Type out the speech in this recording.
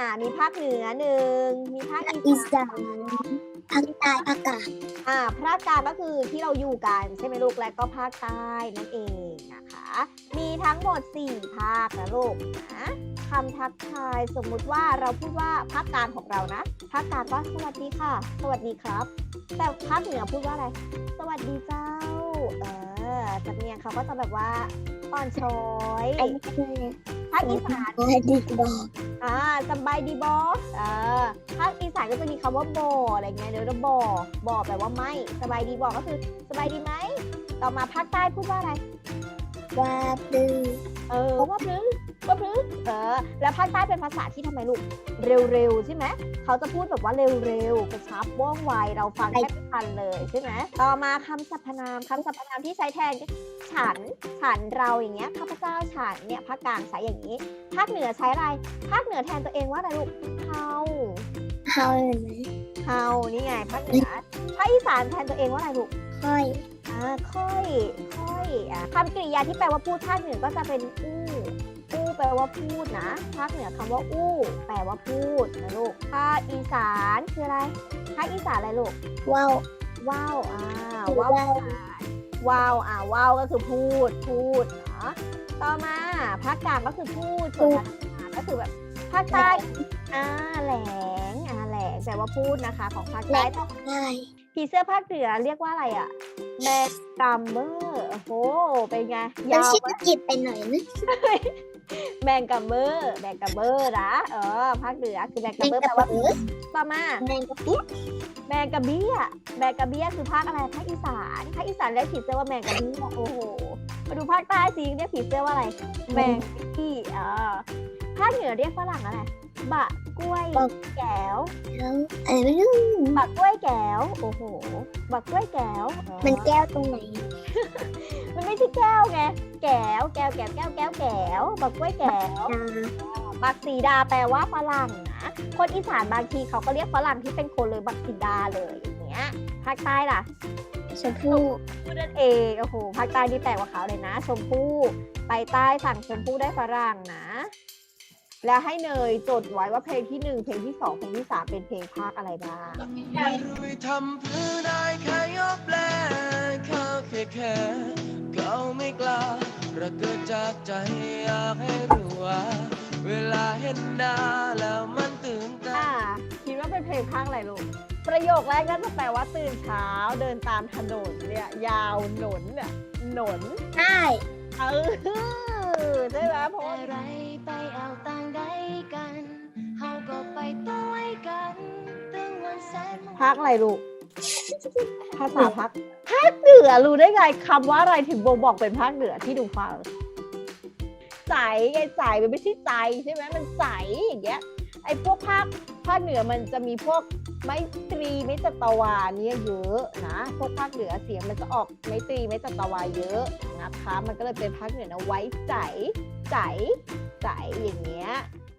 อ่ามีภาคเหนือหนึ่งมีภาคอีอีสาสานนภาคใต้ภาคกลางอ่าภาคกลางก็คือที่เราอยู่กันใช่ไหมลูกและก็ภาคใต้นั่นเองนะคะ มีทั้งหมด 4 ภาคนะลูกนะคำทักทายสมมุติว่าเราพูดว่าภาคกลางของเรานะภาคกลางก็สวัสดีค่ะ สวัสดีครับ แต่ภาคเหนือพูดว่าอะไร สวัสดีเจ้า เออสำเนียงเขาก็จะแบบว่าอ่อนช้อยอันนี้คือภาคอีสานสวัสดีบอกอ่าสบายดีบอเออภาคอีสานก็จะมีคำว่าบออะไรเงี้ยเดี๋ยวเราบอบอแปลว่าไม่สบายดีบอกก็คือสบายดีไหมต่อมาภาคใต้พูดว่าอะไรว่าปลือเออว่าพรึว่าพรึ เออแล้วภาคใต้เป็นภาษาที่ทำไมลูกเร็วๆใช่ไหมเขาจะพูดแบบว่าเร็วๆกระชับว่องไวเราฟังแทบไม่ทันเลยใช่ไหมต่อมาคำสรรพนามคำสรรพนามที่ใช้แทนฉันฉันเราอย่างเงี้ยข้าพเจ้าฉันเนี่ยภาคกลางใช้อย่างนี้ ภาคเหนือใช้อะไรภาคเหนือแทนตัวเองว่าอะไรลูกเฮาเฮาเลยไหมเฮานี่ไงภาคเหนือภาคอีสานแทนตัวเองว่าอะไรลูกค่อยอ่าค่อย ค่อยอะคำกริยาที่แปลว่าพูดภาคเหนือก็จะเป็นอู้อู้ แปลว่าพูดนะ ภาคเหนือคำว่าอู้ แปลว่าพูดนะลูก ภาคอีสานคืออะไร ภาคอีสานอะไรลูกว่าว ว้าว อ่าคือว้าวว่าวว้าว อ่า ว้าว ก็คือพูด พูดเนาะ ต่อมาภาคกลางก็คือพูดส่วนภาคอีสานก็คือแบบภาคใต้ อ่า แหลง อ่า แหลง แปลว่าพูดนะคะ ของภาคใต้ได้ผีเสื้อภาคเหนือเรียกว่าอะไรอะแมงกัมเมอร์โอ้โหเป็นไงแล้ยาววชื่อไหมกิจไปหน่อยนะ แมงกัมเมอร์แมงกัมเมอร์นะเออภาคเหนือคือแมงกัแมมงเมอร์กะแปลว่าปือต่อมาแมงกะปุ๊บแมงกะเบี้ยแมงกะเบี้ยคือภาคอะไรภาคอีสานภาคอีสานเรียกผีเสื้อว่าแมงกะเบี้ยโอ้โหมาดูภาคใต้สิเรียกผีเสื้อว่าอะไรแมงกี้เออภาคเหนือเรียกฝรั่งอะไร บะกล้วยแก้วแล้วอะไรไม่รู้บะกล้วยแก้วโอ้โหบะกล้วยแก้วเออมันแก้วตรงไหน มันไม่ใช่แก้วไงแก้วแก้วแก้วแก้วแก้วแก้วบักกล้วยแก้วอ่าบักสีดาแปลว่าฝรั่งนะคนอีสานบางทีเขาก็เรียกฝรั่งที่เป็นคนเลยบักสีดาเลยอย่างเงี้ยภาคใต้ล่ะชมพู่พูดนั่นเองโอ้โหภาคใต้นี่แปลกกว่าเขาเลยนะ ชมพู่ไปใต้สั่งชมพู่ได้ฝรั่งนะ แล้วให้เนยจดไว้ว่าเพลงที่หนึ่งเพลงที่สองเพลงที่สามเป็นเพลงภาคอะไรบ้างไม่รู้จะทำเพื่อได้แค่ยอบแลเขาแค่แค่เขาไม่กล้าระเกิดจากใจอยากให้รู้ว่าเวลาเห็นหน้าแล้วมันตื่นเต้นอ่าคิดว่าเป็นเพลงภาคอะไรลูกประโยคแรกก็จะแปลว่าตื่นเช้าเดินตามถนนเนี่ยยาวหนนเนี่ยหนนใช่เออใช่ไหมเพราะว่าอะไร วันแสนมงภาคอะไรลูกภาษาภาคภาคเหนือรู้ได้ไงคำว่าอะไรถึงบ่งบอกเป็นภาคเหนือที่ดูฟังใสไงใสมันไม่ใช่ใจใช่ไหมมันใสอย่างเงี้ยไอ้พวกภาคภาคเหนือมันจะมีพวกไม้ตรีไม้จัตวาเนี่ยเยอะนะพวกภาคเหนือเสียงมันจะออกไม้ตรีไม้จัตวาเยอะนะคะ มันก็เลยเป็นภาคเหนือนะไว้ใจใจใจอย่างเงี้ย